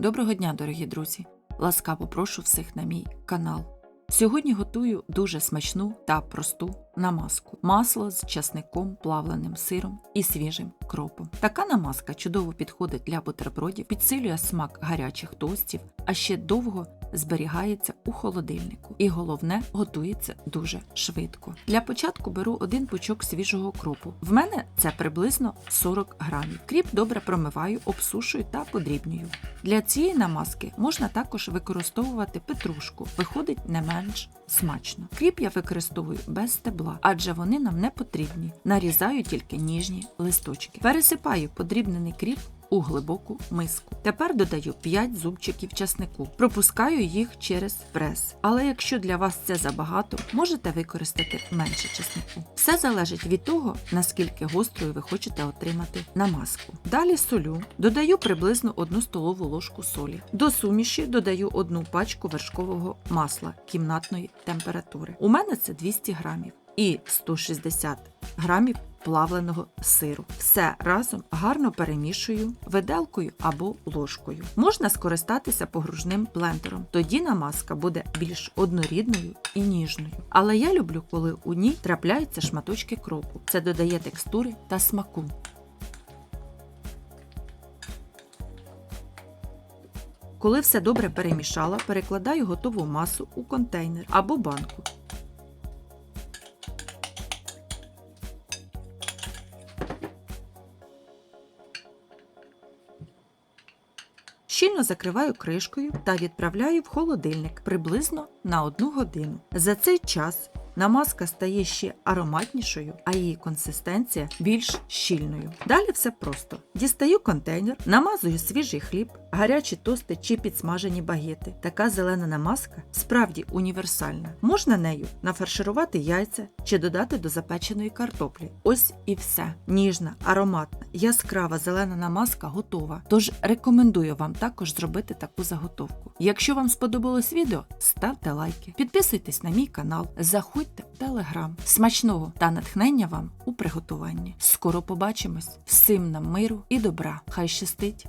Доброго дня, дорогі друзі! Ласкаво прошу всіх на мій канал. Сьогодні готую дуже смачну та просту намазку: масло з часником, плавленим сиром і свіжим кропом. Така намазка чудово підходить для бутербродів, підсилює смак гарячих тостів, а ще довго зберігається у холодильнику. І головне, готується дуже швидко. Для початку беру один пучок свіжого кропу. В мене це приблизно 40 грамів. Кріп добре промиваю, обсушую та подрібнюю. Для цієї намазки можна також використовувати петрушку, виходить не менш смачно. Кріп я використовую без стебла, адже вони нам не потрібні. Нарізаю тільки ніжні листочки. Пересипаю подрібнений кріп у глибоку миску. Тепер додаю 5 зубчиків часнику. Пропускаю їх через прес. Але якщо для вас це забагато, можете використати менше часнику. Все залежить від того, наскільки гострою ви хочете отримати намазку. Далі солю, додаю приблизно 1 столову ложку солі. До суміші додаю одну пачку вершкового масла кімнатної температури. У мене це 200 грамів і 160 грамів плавленого сиру. Все разом гарно перемішую виделкою або ложкою. Можна скористатися погружним блендером. Тоді намазка буде більш однорідною і ніжною. Але я люблю, коли у ній трапляються шматочки кропу. Це додає текстури та смаку. Коли все добре перемішала, перекладаю готову масу у контейнер або банку. Щільно закриваю кришкою та відправляю в холодильник приблизно на 1 годину. За цей час намазка стає ще ароматнішою, а її консистенція більш щільною. Далі все просто: дістаю контейнер, намазую свіжий хліб, гарячі тости чи підсмажені багети. Така зелена намазка справді універсальна. Можна нею нафарширувати яйця чи додати до запеченої картоплі. Ось і все. Ніжна, ароматна, яскрава зелена намазка готова. Тож рекомендую вам також зробити таку заготовку. Якщо вам сподобалось відео, ставте лайки, підписуйтесь на мій канал, заходьте в телеграм. Смачного та натхнення вам у приготуванні. Скоро побачимось. Всім нам миру і добра. Хай щастить!